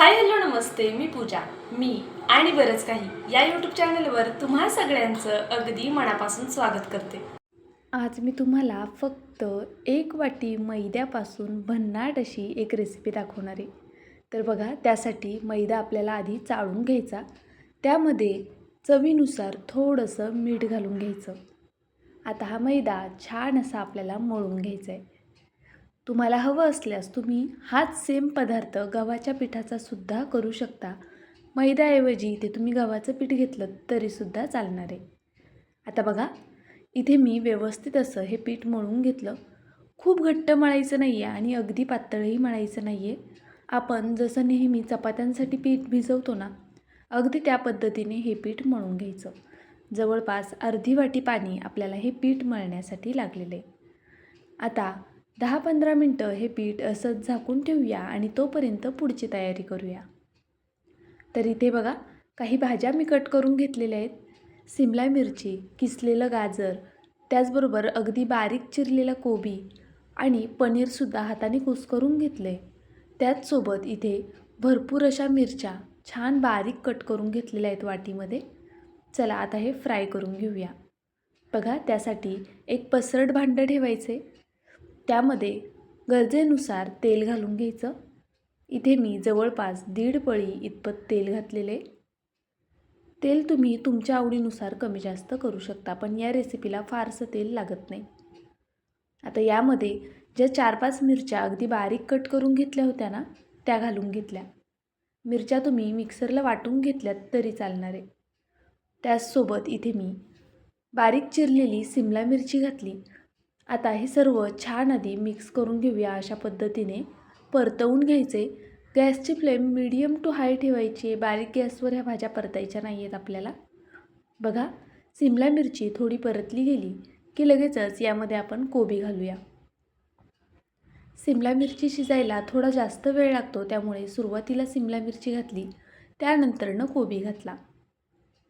Hi hello नमस्ते मी पूजा. मी आणि बरंच काही या यूट्यूब चॅनलवर तुम्हा सगळ्यांचं अगदी मनापासून स्वागत करते. आज मी तुम्हाला फक्त एक वाटी मैद्यापासून भन्नाट अशी एक रेसिपी दाखवणार आहे. तर बघा त्यासाठी मैदा आपल्याला आधी चाळून घ्यायचा. त्यामध्ये चवीनुसार थोडंसं मीठ घालून घ्यायचं. आता हा मैदा छान असा आपल्याला मळून घ्यायचा आहे तुम्हाला हवं असल्यास तुम्ही हाच सेम पदार्थ गव्हाच्या पिठाचा सुद्धा करू शकता. मैद्याऐवजी इथे तुम्ही गव्हाचं पीठ घेतलं तरीसुद्धा चालणार आहे. आता बघा इथे मी व्यवस्थित असं हे पीठ मळून घेतलं. खूप घट्ट मळायचं नाही आहे आणि अगदी पातळही मळायचं नाही आहे आपण जसं नेहमी चपात्यांसाठी पीठ भिजवतो ना अगदी त्या पद्धतीने हे पीठ मळून घ्यायचं. जवळपास अर्धी वाटी पाणी आपल्याला हे पीठ मळण्यासाठी लागलेलं आहे. आता दहा पंधरा मिनटं हे पीठ असंच झाकून ठेवूया आणि तोपर्यंत पुढची तयारी करूया. तर इथे बघा काही भाज्या मी कट करून घेतलेल्या आहेत. सिमला मिरची किसलेलं गाजर त्याचबरोबर अगदी बारीक चिरलेला कोबी आणि पनीरसुद्धा हाताने कुस्करून घेतलं आहे त्याचसोबत इथे भरपूर अशा मिरच्या छान बारीक कट करून घेतलेल्या आहेत वाटीमध्ये. चला आता हे फ्राय करून घेऊया. बघा त्यासाठी एक पसरट भांडं ठेवायचे. त्यामध्ये गरजेनुसार तेल घालून घ्यायचं. इथे मी जवळपास दीड पळी इतपत तेल घातलेले. तेल तुम्ही तुमच्या आवडीनुसार कमी जास्त करू शकता पण या रेसिपीला फारसं तेल लागत नाही. आता यामध्ये ज्या चार पाच मिरच्या अगदी बारीक कट करून घेतल्या होत्या ना त्या घालून घेतल्या. मिरच्या तुम्ही मिक्सरला वाटून घेतल्यात तरी चालणार आहे. त्याचसोबत इथे मी बारीक चिरलेली सिमला मिरची घातली. आता हे सर्व छान आधी मिक्स करून घेऊया अशा पद्धतीने. परतवून घ्यायचे. गॅसची फ्लेम मिडियम टू हाय ठेवायची बारीक गॅसवर ह्या भाज्या परतायच्या नाही आहेत आपल्याला. बघा सिमला मिरची थोडी परतली गेली की लगेचच यामध्ये आपण कोबी घालूया. सिमला मिरची शिजायला थोडा जास्त वेळ लागतो त्यामुळे सुरुवातीला सिमला मिरची घातली त्यानंतरनं कोबी घातला.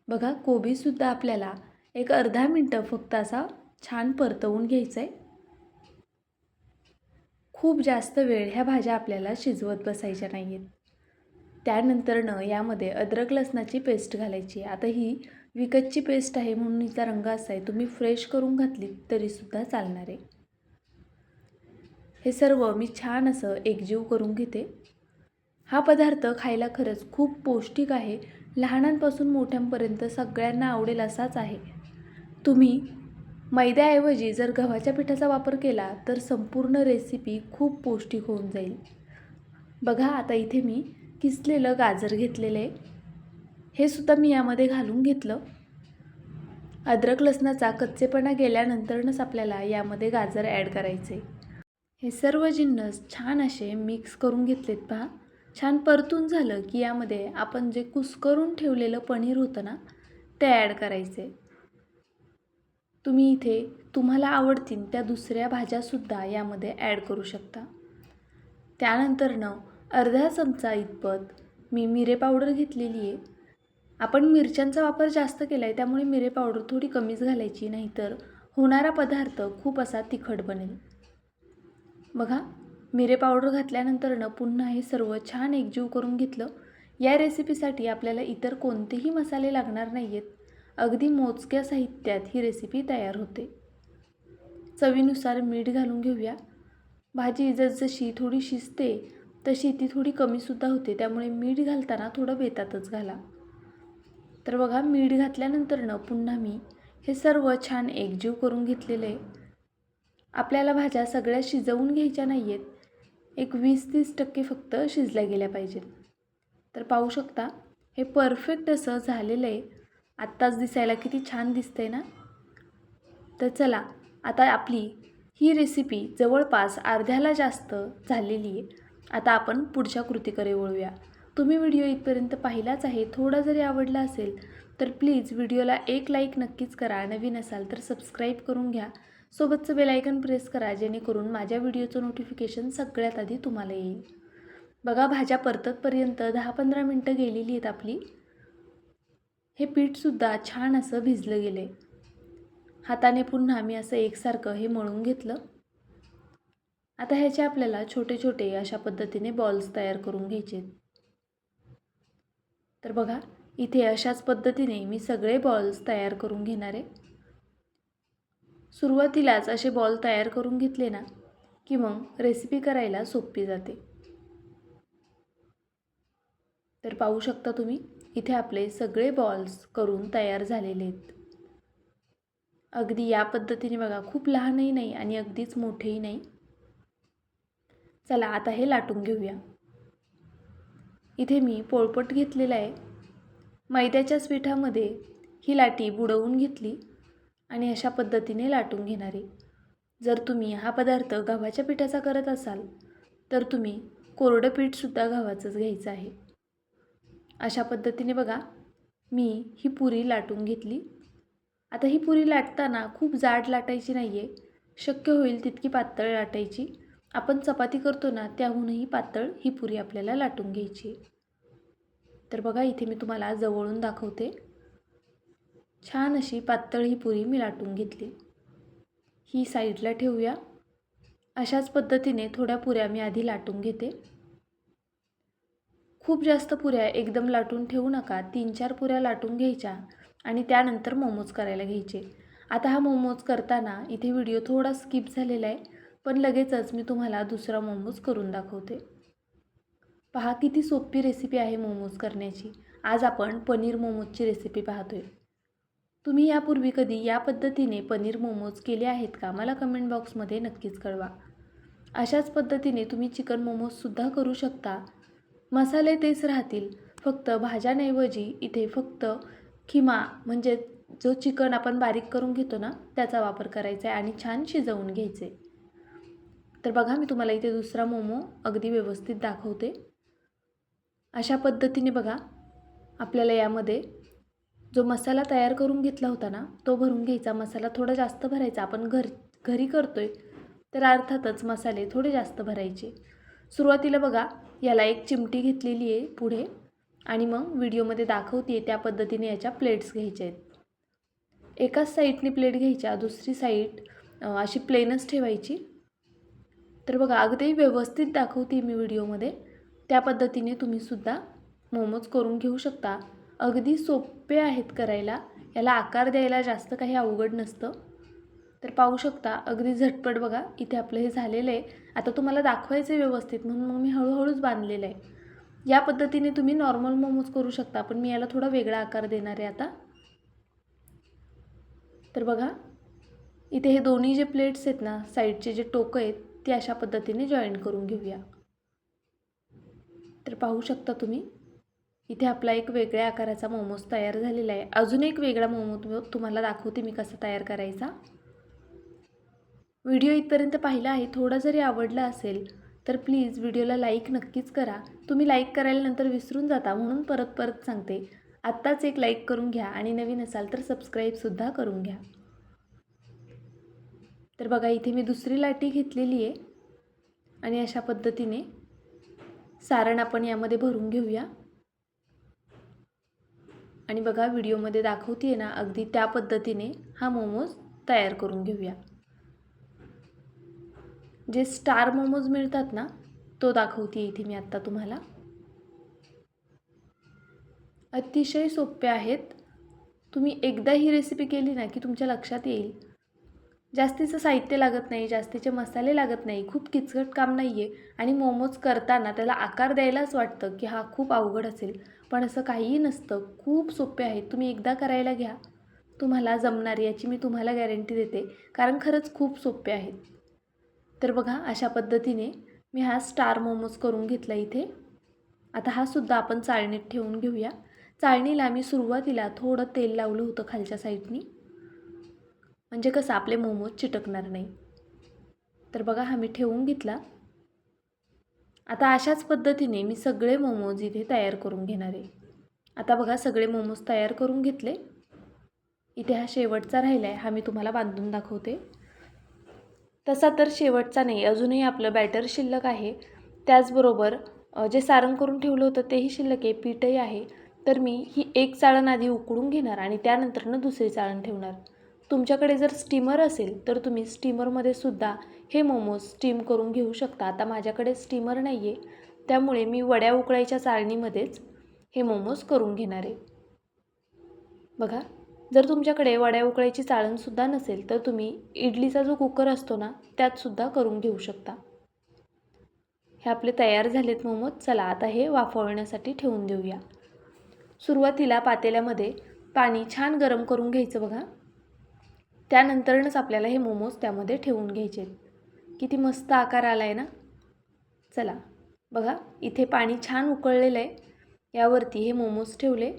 बघा कोबीसुद्धा आपल्याला एक अर्धा मिनटं फक्त असा छान परतवून घ्यायचं आहे खूप जास्त वेळ ह्या भाज्या आपल्याला शिजवत बसायच्या नाही आहेत त्यानंतरनं यामध्ये अद्रक लसणाची पेस्ट घालायची. आता ही विकतची पेस्ट आहे म्हणून हिचा रंग असा आहे तुम्ही फ्रेश करून घातली तरीसुद्धा चालणार आहे. हे सर्व मी छान असं एकजीव करून घेते. हा पदार्थ खायला खरंच खूप पौष्टिक आहे. लहानांपासून मोठ्यांपर्यंत सगळ्यांना आवडेल असाच आहे. तुम्ही मैद्याऐवजी जर गव्हाच्या पिठाचा वापर केला तर संपूर्ण रेसिपी खूप पौष्टिक होऊन जाईल. बघा आता इथे मी किसलेलं गाजर घेतलेलं आहे. हे सुद्धा मी यामध्ये घालून घेतलं. अद्रक लसणाचा कच्चेपणा गेल्यानंतरच आपल्याला यामध्ये गाजर ॲड करायचे हे सर्व जिन्नस छान असे मिक्स करून घेतलेत पहा. छान परतून झालं की यामध्ये आपण जे कुस्करून ठेवलेलं पनीर होतं ना ते ॲड करायचे तुम्ही इथे तुम्हाला आवडतील त्या दुसऱ्या भाज्यासुद्धा यामध्ये ॲड करू शकता. त्यानंतरनं अर्धा चमचा इतपत मी मिरे पावडर घेतलेली आहे. आपण मिरच्यांचा वापर जास्त केला आहे त्यामुळे मिरे पावडर थोडी कमीच घालायची नाहीतर होणारा पदार्थ खूप असा तिखट बनेल. बघा मिरे पावडर घातल्यानंतरनं पुन्हा हे सर्व छान एकजीव करून घेतलं. या रेसिपीसाठी आपल्याला इतर कोणतेही मसाले लागणार नाही आहेत अगदी मोजक्या साहित्यात ही रेसिपी तयार होते. चवीनुसार मीठ घालून घेऊया. भाजी जसजशी थोडी शिजते तशी ती थोडी कमीसुद्धा होते त्यामुळे मीठ घालताना थोडं बेतातच घाला. तर बघा मीठ घातल्यानंतरनं पुन्हा मी हे सर्व छान एकजीव करून घेतलेलं आहे. आपल्याला भाज्या सगळ्या शिजवून घ्यायच्या नाही आहेत एक वीस तीस टक्के फक्त शिजल्या गेल्या पाहिजेत. तर पाहू शकता हे परफेक्ट असं झालेलं आहे. आत्ताच दिसायला किती छान दिसतंय ना? तर चला आता आपली ही रेसिपी जवळपास अर्ध्याला जास्त झालेली आहे. आता आपण पुढच्या कृतीकडे वळूया. तुम्ही व्हिडिओ इथपर्यंत पाहिलाच आहे थोडा जरी आवडला असेल तर प्लीज व्हिडिओला एक लाईक नक्कीच करा. नवीन असाल तर सबस्क्राईब करून घ्या. सोबतचं बेलायकन प्रेस करा जेणेकरून माझ्या व्हिडिओचं नोटिफिकेशन सगळ्यात आधी तुम्हाला येईल. बघा भाज्या परततपर्यंत दहा पंधरा मिनटं गेलेली आहेत आपली. हे पीठसुद्धा छान असं भिजलं गेलं. आहे हाताने पुन्हा मी असं एकसारखं हे मळून घेतलं. आता ह्याचे आपल्याला छोटे छोटे अशा पद्धतीने बॉल्स तयार करून घ्यायचे. आहेत तर बघा इथे अशाच पद्धतीने मी सगळे बॉल्स तयार करून घेणार आहे. सुरुवातीलाच असे बॉल तयार करून घेतले ना की मग रेसिपी करायला सोपी जाते. तर पाहू शकता तुम्ही इथे आपले सगळे बॉल्स करून तयार झालेले आहेत. अगदी या पद्धतीने बघा खूप लहानही नाही आणि अगदीच मोठेही नाही. चला आता हे लाटून घेऊया. इथे मी पोळपट घेतलेला आहे. मैद्याच्याच पिठामध्ये ही लाटी बुडवून घेतली आणि अशा पद्धतीने लाटून घेणारी जर तुम्ही हा पदार्थ गव्हाच्या पिठाचा करत असाल तर तुम्ही कोरडं पीठसुद्धा गव्हाचंच घ्यायचं आहे. अशा पद्धतीने बघा मी ही पुरी लाटून घेतली. आता ही पुरी लाटताना खूप जाड लाटायची नाही आहे शक्य होईल तितकी पातळ लाटायची. आपण चपाती करतो ना त्याहूनही पातळ ही पुरी आपल्याला लाटून घ्यायची तर बघा इथे मी तुम्हाला जवळून दाखवते. छान अशी पातळ ही पुरी मी लाटून घेतली. ही साईडला ठेवूया. अशाच पद्धतीने थोड्या पुऱ्या मी आधी लाटून घेते. खूप जास्त पुऱ्या एकदम लाटून ठेवू नका तीन चार पुऱ्या लाटून घ्यायच्या आणि त्यानंतर मोमोज करायला घ्यायचे. आता हा मोमोज करताना इथे व्हिडिओ थोडा स्किप झालेला आहे पण लगेचच मी तुम्हाला दुसरा मोमोज करून दाखवते. पहा किती सोपी रेसिपी आहे मोमोज करण्याची. आज आपण पनीर मोमोजची रेसिपी पाहतोय. तुम्ही यापूर्वी कधी या पद्धतीने पनीर मोमोज केले आहेत का? मला कमेंट बॉक्समध्ये नक्कीच कळवा. अशाच पद्धतीने तुम्ही चिकन मोमोजसुद्धा करू शकता. मसाले तेच राहतील. फक्त भाज्यांऐवजी इथे फक्त खिमा म्हणजे जो चिकन आपण बारीक करून घेतो ना त्याचा वापर करायचा आहे आणि छान शिजवून घ्यायचे. तर बघा मी तुम्हाला इथे दुसरा मोमो अगदी व्यवस्थित दाखवते. अशा पद्धतीने बघा आपल्याला यामध्ये जो मसाला तयार करून घेतला होता ना तो भरून घ्यायचा. मसाला थोडा जास्त भरायचा. आपण घर घरी करतोय तर अर्थातच मसाले थोडे जास्त भरायचे. सुरुवातीला बघा याला एक चिमटी घेतलेली आहे पुढे आणि मग व्हिडिओमध्ये दाखवते त्या पद्धतीने याच्या प्लेट्स घ्यायच्या आहेत. एकाच साईडने प्लेट घ्यायच्या दुसरी साईड अशी प्लेनच ठेवायची. तर बघा अगदी व्यवस्थित दाखवते मी व्हिडिओमध्ये. त्या पद्धतीने तुम्हीसुद्धा मोमोज करून घेऊ शकता. अगदी सोपे आहेत करायला. याला आकार द्यायला जास्त काही अवघड नसतं. तर पाहू शकता अगदी झटपट बघा इथे आपलं हे झालेलं आहे. आता तुम्हाला दाखवायचं आहे व्यवस्थित म्हणून मग मी हळूहळूच बांधलेलं आहे. या पद्धतीने तुम्ही नॉर्मल मोमोज करू शकता पण मी याला थोडा वेगळा आकार देणार आहे आता. तर बघा इथे हे दोन्ही जे प्लेट्स आहेत ना साईडचे जे टोकं आहेत ते अशा पद्धतीने जॉईन करून घेऊया. तर पाहू शकता तुम्ही इथे आपला एक वेगळ्या आकाराचा मोमोज तयार झालेला आहे. अजून एक वेगळा मोमो तुम्हाला दाखवते मी कसा तयार करायचा. व्हिडिओ इथपर्यंत पाहिला आहे थोडा जरी आवडला असेल तर प्लीज व्हिडिओला लाईक नक्कीच करा. तुम्ही लाईक करायला नंतर विसरून जाता म्हणून परत परत सांगते. आत्ताच एक लाईक करून घ्या आणि नवीन असाल तर सबस्क्राईबसुद्धा करून घ्या. तर बघा इथे मी दुसरी लाटी घेतलेली आहे. आणि अशा पद्धतीने सारण आपण यामध्ये भरून घेऊया. आणि बघा व्हिडिओमध्ये दाखवते ना अगदी त्या पद्धतीने हा मोमोज तयार करून घेऊया. जे स्टार मोमोज मिळतात ना तो दाखवते इथे मी आत्ता तुम्हाला. अतिशय सोपे आहेत. तुम्ही एकदा ही रेसिपी केली ना की तुमच्या लक्षात येईल. जास्तीचं साहित्य लागत नाही जास्तीचे मसाले लागत नाही खूप किचकट काम नाही आहे आणि मोमोज करताना त्याला आकार द्यायलाच वाटतं की हा खूप अवघड असेल. पण असं काहीही नसतं. खूप सोपे आहेत. तुम्ही एकदा करायला घ्या. तुम्हाला जमणार याची मी तुम्हाला गॅरंटी देते. कारण खरंच खूप सोपे आहेत. तर बघा अशा पद्धतीने मी हा स्टार मोमोज करून घेतला इथे. आता हा सुद्धा आपण चाळणीत ठेवून घेऊया. चाळणीला मी सुरुवातीला थोडं तेल लावलं होतं खालच्या साईडनी. म्हणजे कसं आपले मोमोज चिटकणार नाही. तर बघा हा मी ठेवून घेतला. आता अशाच पद्धतीने मी सगळे मोमोज इथे तयार करून घेणार आहे. आता बघा सगळे मोमोज तयार करून घेतले. इथे हा शेवटचा राहिला आहे हा मी तुम्हाला बांधून दाखवते. तसा तर शेवटचा नाही. अजूनही आपलं बॅटर शिल्लक आहे. त्याचबरोबर जे सारण करून ठेवलं होतं तेही शिल्लक आहे पीठही आहे. तर मी ही एक चाळण आधी उकळून घेणार आणि त्यानंतरनं दुसरी चाळण ठेवणार. तुमच्याकडे जर स्टीमर असेल तर तुम्ही स्टीमरमध्ये सुद्धा हे मोमोज स्टीम करून घेऊ शकता. आता माझ्याकडे स्टीमर नाही आहे त्यामुळे मी वड्या उकळायच्या चाळणीमध्येच हे मोमोज करून घेणार. आहे बघा. जर तुमच्याकडे वड्या उकळायची चाळणसुद्धा नसेल तर तुम्ही इडलीचा जो कुकर असतो ना त्यातसुद्धा करून घेऊ शकता. हे आपले तयार झालेत मोमोज चला आता हे वाफवण्यासाठी ठेवून देऊया. सुरुवातीला पातेल्यामध्ये पाणी छान गरम करून घ्यायचं बघा. त्यानंतरच आपल्याला हे मोमोज त्यामध्ये ठेवून घ्यायचे किती मस्त आकार आला आहे ना? चला बघा इथे पाणी छान उकळलेलं आहे. यावरती हे मोमोज ठेवले.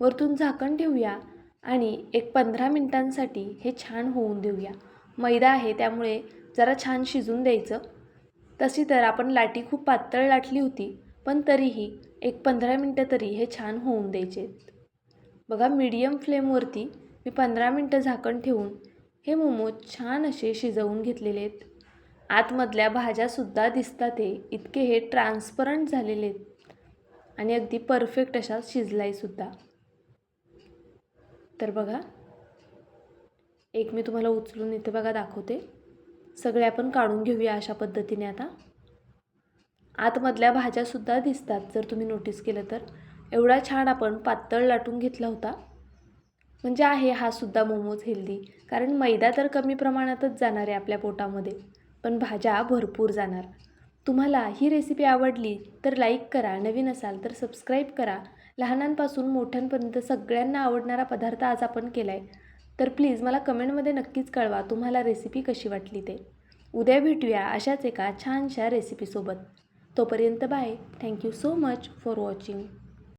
वरतून झाकण ठेवूया. आणि एक पंधरा मिनटांसाठी हे छान होऊन देऊया. मैदा आहे त्यामुळे जरा छान शिजून द्यायचं. तशी तर आपण लाटी खूप पातळ लाटली होती पण तरीही एक पंधरा मिनटं तरी हे छान होऊन द्यायचे बघा मीडियम फ्लेमवरती मी पंधरा मिनटं झाकण ठेवून हे मोमोज छान असे शिजवून घेतलेले आहेत आतमधल्या भाज्यासुद्धा दिसतात हे इतके हे ट्रान्सपरंट झालेले आहेत आणि अगदी परफेक्ट अशा शिजलायसुद्धा. तर बघा. एक मी तुम्हाला उचलून इथे बघा दाखवते. सगळे आपण काढून घेऊया अशा पद्धतीने आता. आतमधल्या भाज्यासुद्धा दिसतात जर तुम्ही नोटीस केलं तर. एवढा छान आपण पातळ लाटून घेतला होता. म्हणजे आहे हा सुद्धा मोमोज हेल्दी कारण मैदा तर कमी प्रमाणातच जाणार आहे आपल्या पोटामध्ये. पण भाज्या भरपूर जाणार. तुम्हाला ही रेसिपी आवडली तर लाईक करा. नवीन असाल तर सबस्क्राईब करा. लहानांपासून मोठ्यांपर्यंत सगळ्यांना आवडणारा पदार्थ आज आपण केला आहे तर प्लीज मला कमेंटमध्ये नक्कीच कळवा तुम्हाला रेसिपी कशी वाटली ते. उद्या भेटूया अशाच एका छानशा रेसिपीसोबत. तोपर्यंत bye. Thank you so much for watching